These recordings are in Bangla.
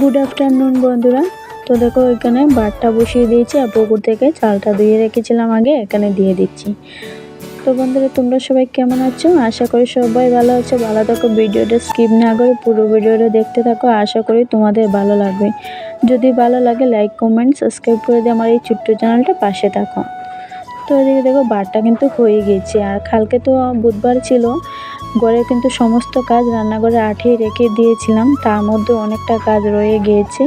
গুড আফটারনুন বন্ধুরা। তো দেখো, এখানে ভাতটা বসিয়ে দিয়েছি আর পুকুর থেকে চালটা ধুয়ে রেখেছিলাম আগে, এখানে দিয়ে দিচ্ছি। তো বন্ধুরা, তোমরা সবাই কেমন আছো? আশা করি সবাই ভালো আছো। ভালো থাকো, ভিডিওটা স্কিপ না করে পুরো ভিডিওটা দেখতে থাকো। আশা করি তোমাদের ভালো লাগবে। যদি ভালো লাগে লাইক কমেন্ট সাবস্ক্রাইব করে দিয়ে আমার এই ছোট্ট চ্যানেলটা পাশে থাকো। তো এদিকে দেখো ভাতটা কিন্তু হয়ে গেছে। আর কালকে তো বুধবার ছিল। ঘরের কিন্তু সমস্ত কাজ রান্নাঘরে আঠিয়ে রেখে দিয়েছিলাম। তার মধ্যে অনেকটা কাজ রয়ে গিয়েছে।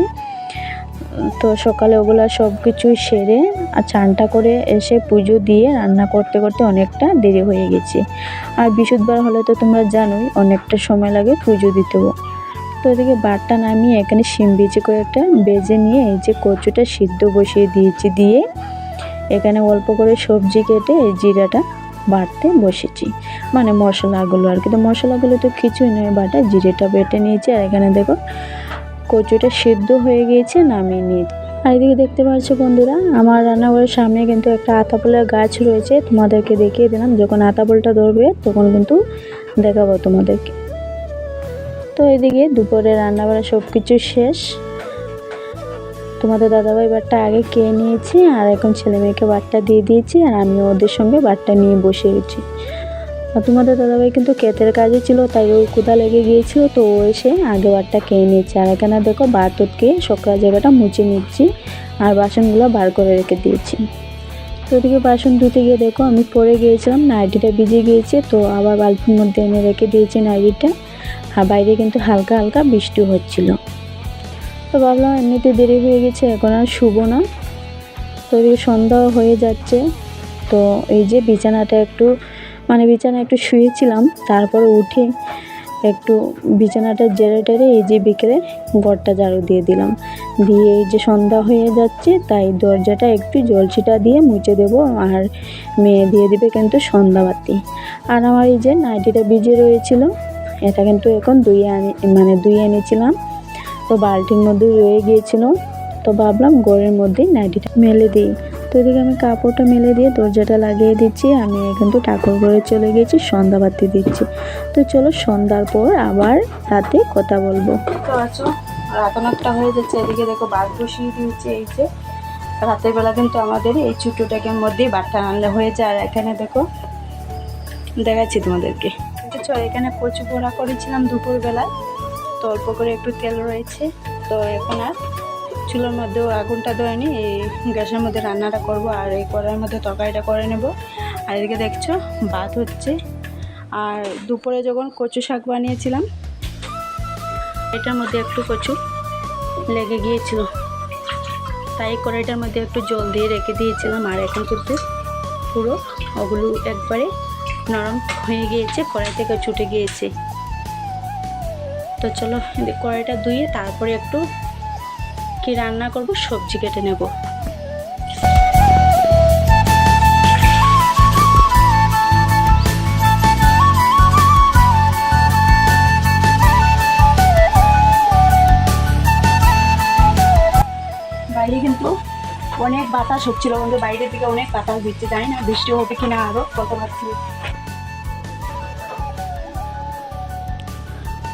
তো সকালে ওগুলো সব কিছুই সেরে আর চানটা করে এসে পুজো দিয়ে রান্না করতে করতে অনেকটা দেরি হয়ে গেছে। আর বৃহস্পতিবার হলে তো তোমরা জানোই, অনেকটা সময় লাগে পুজো দিতেও তো এদিকে বাটটা নামিয়ে এখানে শিম করে একটা বেজে নিয়ে এই যে কচুটা সিদ্ধ বসিয়ে দিয়েছি দিয়ে এখানে অল্প করে সবজি কেটে এই জিরাটা বাটতে বসেছি। মানে মশলাগুলো আর কি। তো মশলাগুলো তো কিছুই নয়, বাটা জিরেটা বেটে নিয়েছি আর এখানে দেখো কচুটা সিদ্ধ হয়ে গিয়েছে, নামিয়ে নিয়েছি আর এদিকে দেখতে পাচ্ছ বন্ধুরা, আমার রান্নাঘরের সামনে কিন্তু একটা আতাপলের গাছ রয়েছে, তোমাদেরকে দেখিয়ে দিলাম। যখন আতাপলটা ধরবে, তখন কিন্তু দেখাবো তোমাদেরকে। তো এদিকে দুপুরে রান্নাবাড়া সব কিছু শেষ। তোমাদের দাদাভাই বাটটা আগে খেয়ে নিয়েছে আর এখন ছেলে মেয়েকে বাটটা দিয়ে দিয়েছি আর আমি ওদের সঙ্গে বাটটা নিয়ে বসে গেছি তোমাদের দাদাভাই কিন্তু ক্ষেতের কাজে ছিল, তাই ওই কুদা লেগে গিয়েছিল, তো ও এসে আগে বাটটা খেয়ে নিয়েছে। আর এখানে দেখো বাত উঠকে সকাল জায়গাটা মুছে নিচ্ছি আর বাসনগুলো বার করে রেখে দিয়েছি। তো ওদিকে বাসন ধুতে গিয়ে দেখো আমি পরে গিয়েছিলাম, নাইটিটা ভিজে গিয়েছে, তো আবার বালতির মধ্যে এনে রেখে দিয়েছি নাইটিটা। আর বাইরে কিন্তু হালকা হালকা বৃষ্টি হচ্ছিল। তো ভাবলাম এমনিতে দেরি হয়ে গেছে, এখন আর শুভ না। তো এদিকে সন্ধ্যা হয়ে যাচ্ছে। তো এই যে বিছানাটা একটু মানে বিছানা একটু শুয়েছিলাম, তারপরে উঠে একটু বিছানাটা জেরে টেরে এই যে বিকেলে ঘরটা ঝাড়ু দিয়ে দিলাম। দিয়ে এই যে সন্ধ্যা হয়ে যাচ্ছে, তাই দরজাটা একটু জলছিটা দিয়ে মুছে দেব, আর মেয়ে দিয়ে দিবে কিন্তু সন্ধ্যাবাতি আর আমার এই যে নাইটিটা ভিজে রয়েছিল, এটা কিন্তু এখন ধুয়ে আনি মানে ধুয়ে এনেছিলাম। তো বালতির মধ্যে রয়ে গিয়েছিল। তো ভাবলাম ঘরের মধ্যেই নাইটিটা মেলে দিই। তো এদিকে আমি কাপড়টা মেলে দিয়ে দরজাটা লাগিয়ে দিচ্ছি। আমি কিন্তু ঠাকুর ঘরে চলে গেছি সন্ধ্যাবাতি দিচ্ছি। তো চলো সন্ধ্যার পর আবার রাতে কথা বলব। তো আছো? রাত অনেকটা হয়ে যাচ্ছে। এদিকে দেখো বাঘ বসিয়ে দিয়েছে এই যে। রাতের বেলা কিন্তু আমাদের এই ছোটোটাকের মধ্যেই বাটটা আনলে হয়ে যায় আর এখানে দেখো, দেখাচ্ছি তোমাদেরকে। এখানে কচু পোড়া করেছিলাম দুপুরবেলায়। তো অল্প করে একটু তেল রয়েছে। তো এখন আর চুলোর মধ্যেও আগুনটা ধরেনি এই গ্যাসের মধ্যে রান্নাটা করব আর এই কড়াইয়ের মধ্যে তরকারিটা করে নেব। আর এদিকে দেখছ, ভাত হচ্ছে। আর দুপুরে যখন কচু শাক বানিয়েছিলাম এটার মধ্যে একটু কচু লেগে গিয়েছিল। তাই কড়াইটার মধ্যে একটু জল দিয়ে রেখে দিয়েছিলাম। আর এখন কিন্তু পুরো ওগুলো একবারে নরম হয়ে গিয়েছে, কড়াই থেকে ছুটে গিয়েছে। তো চলো কড়াইটা ধুয়ে তারপরে একটু কি রান্না করব সবজি কেটে নেব। বাইরে কিন্তু অনেক বাতাস হচ্ছিল আমাদের বাইরের দিকে অনেক বাতাস দিচ্ছে জানি না বৃষ্টি হবে কিনা আরও, কত পারছি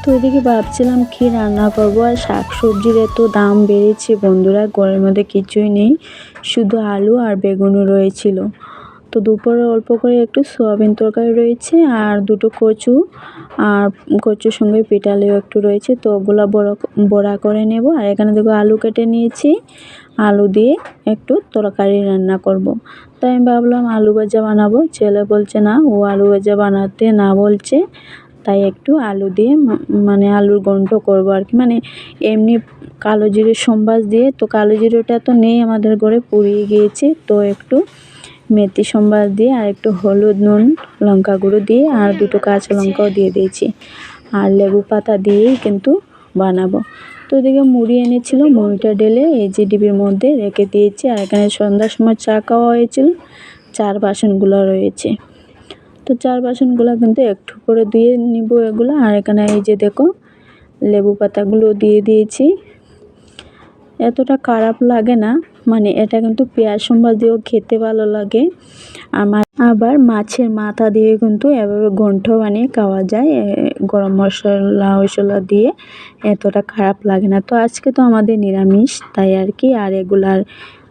তো এদিকে ভাবছিলাম কি রান্না করব আর শাক সবজির এত দাম বেড়েছে বন্ধুরা, ঘরের মধ্যে কিছুই নেই, শুধু আলু আর বেগুনও রয়েছিল। তো দুপুরে অল্প করে একটু সোয়াবিন তরকারি রয়েছে আর দুটো কচু আর কচুর সঙ্গে পিটালেও একটু রয়েছে, তো ওগুলো বড় বড়া করে নেব। আর এখানে দেখো আলু কেটে নিয়েছি, আলু দিয়ে একটু তরকারি রান্না করব। তাই আমি ভাবলাম আলু ভাজা বানাবো, ছেলে বলছে না, ও আলু ভাজা বানাতে না বলছে। একটু আলু দিয়ে মানে আলুর গন্ধ করব আর কি। মানে এমনি কালো জিরে সম্বাস দিয়ে, তো কালো জিরেটা তো নেই আমাদের ঘরে, পুড়িয়ে গিয়েছে। তো একটু মেথি সম্বাস দিয়ে আর একটু হলুদ, নুন, লঙ্কা গুঁড়ো দিয়ে আর দুটো কাঁচা লঙ্কাও দিয়ে দিয়েছি। আর লেবু পাতা দিয়েই কিন্তু বানাবো। তো ওদিকে মুড়ি এনেছিল, মুড়িটা ঢেলে এই যে ডিবির মধ্যে রেখে দিয়েছি। আর এখানে সন্ধ্যার সময় চা খাওয়া হয়েছিল, চার বাসনগুলো রয়েছে। তো চার বাসনগুলো কিন্তু একটু করে দিয়ে নিব এগুলো। আর এখানে এই যে দেখো, লেবু পাতাগুলো দিয়ে দিয়েছি। এতটা খারাপ লাগে না মানে এটা কিন্তু পেঁয়াজ সম্বাদ দিয়েও খেতে ভালো লাগে। আমার আবার মাছের মাথা দিয়ে কিন্তু এভাবে ঘন্ট বানিয়ে খাওয়া যায় গরম মশলা ওইসলা দিয়ে এতটা খারাপ লাগে না। তো আজকে তো আমাদের নিরামিষ, তাই আর কি, আর এগুলার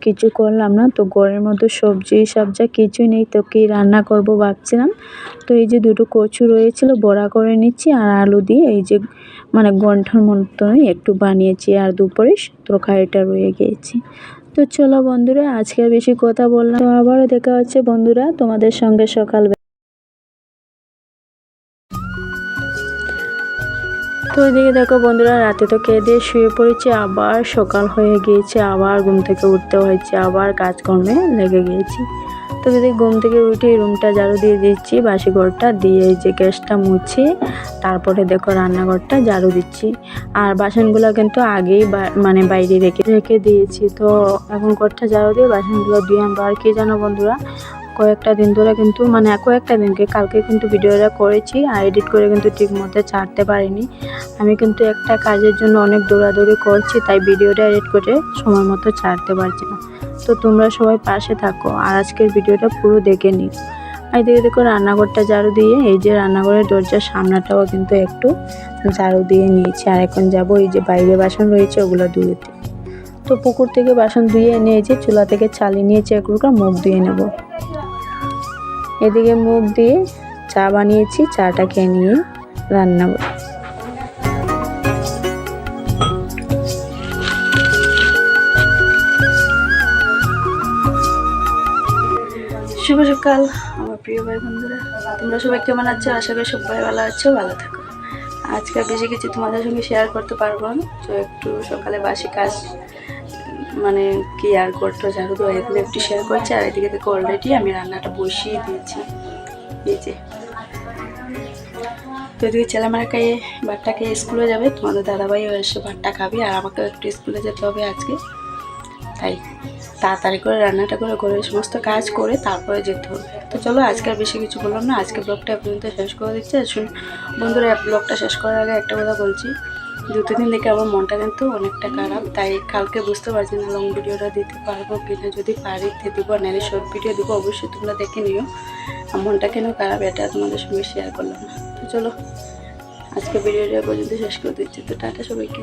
কিছু করলাম না। তো ঘরের মধ্যে সবজি সবজা কিছুই নেই, তো কি রান্না করব ভাবছিলাম। তো এই যে দুটো কচু রয়েছিল, বড়া করে নিচ্ছি, আর আলু দিয়ে এই যে মানে গন্ঠার মতনই একটু বানিয়েছি, আর দুপুরে তরকারিটা রয়ে গিয়েছি। তো চলো বন্ধুরা, আজকে বেশি কথা বললাম তো আবারও দেখা হচ্ছে বন্ধুরা, তোমাদের সঙ্গে সকাল তো এদিকে দেখো বন্ধুরা, রাতে তো খেয়ে দিয়ে শুয়ে পড়েছে, আবার সকাল হয়ে গিয়েছে, আবার ঘুম থেকে উঠতে হয়েছে, আবার কাজকর্মে লেগে গিয়েছি। তো যদি ঘুম থেকে উঠে রুমটা ঝাড়ু দিয়ে দিচ্ছি, বাসি ঘরটা দিয়ে যে গ্যাসটা মুছি, তারপরে দেখো রান্নাঘরটা ঝাড়ু দিচ্ছি। আর বাসনগুলো কিন্তু আগেই মানে বাইরে রেখে রেখে দিয়েছি। তো এখন ঘরটা ঝাড়ু দিয়ে বাসনগুলো দিয়ে আনব আর কি জানো বন্ধুরা কয়েকটা দিন ধরে কিন্তু মানে কয়েকটা দিনকে, কালকে কিন্তু ভিডিওটা করেছি আর এডিট করে কিন্তু ঠিক মতো ছাড়তে পারিনি। আমি কিন্তু একটা কাজের জন্য অনেক দৌড়াদৌড়ি করছি, তাই ভিডিওটা এডিট করে সময় মতো ছাড়তে পারছি না। তো তোমরা সবাই পাশে থাকো আর আজকের ভিডিওটা পুরো দেখে নিও। আর এদিকে দেখো রান্নাঘরটা ঝাড়ু দিয়ে, এই যে রান্নাঘরের দরজার সামনাটাও কিন্তু একটু ঝাড়ু দিয়ে নিয়েছি। আর এখন যাব এই যে বাইরে বাসন রয়েছে, ওগুলো ধুয়েতে তো পুকুর থেকে বাসন ধুয়ে এনে এই যে চুলা থেকে চালিয়ে নিয়েছি এগুলোকে মুখ ধুয়ে নেব। এদিকে মুখ দিয়ে চা বানিয়েছি, চাটা খেয়ে নিয়ে রান্না করব। শুভ সকাল, আমার প্রিয় ভাই বন্ধুরা তোমরা সবাই কেমন আছো আশা করি সবাই ভালো আছো, ভালো থাকো আজকে বেশি কিছু তোমাদের সঙ্গে শেয়ার করতে পারব না, তো একটু সকালে বাসি কাজ মানে কি আর করতো ঝাড়ু দেওয়া এগুলো একটু শেয়ার করছি, আর এদিকে দেখো অলরেডি আমি রান্নাটা বসিয়ে দিয়েছি। এই যে। তো এদিকে ছেলেমেয়েরা খেয়ে ভাতটা খেয়ে স্কুলে যাবে, তোমাদের দাদাভাইও এসে ভাতটা খাবে, আর আমাকে একটু স্কুলে যেতে হবে আজকে। তাই তাড়াতাড়ি করে রান্নাটা করে করে সমস্ত কাজ করে তারপরে যেতে হবে। তো চলো আজকে আর বেশি কিছু বললাম না, আজকে ব্লগটা পর্যন্ত শেষ করে দিচ্ছি। আর শুন, বন্ধুরা ব্লগটা শেষ করার আগে একটা কথা বলছি। দু তিন দিন দেখে আমার মনটা কিন্তু অনেকটা খারাপ। তাই কালকে বুঝতে পারছি না লং ভিডিওটা দিতে পারব কিনা। যদি পারি দেবো নাহলে শর্ট ভিডিও দেবো, অবশ্যই তোমরা দেখে নিও। মনটা কেন খারাপ, এটা তোমাদের সঙ্গে শেয়ার করলাম না। তো চলো আজকে ভিডিওটা পর্যন্ত শেষ করে দিচ্ছি। তো টাটা সবাইকে।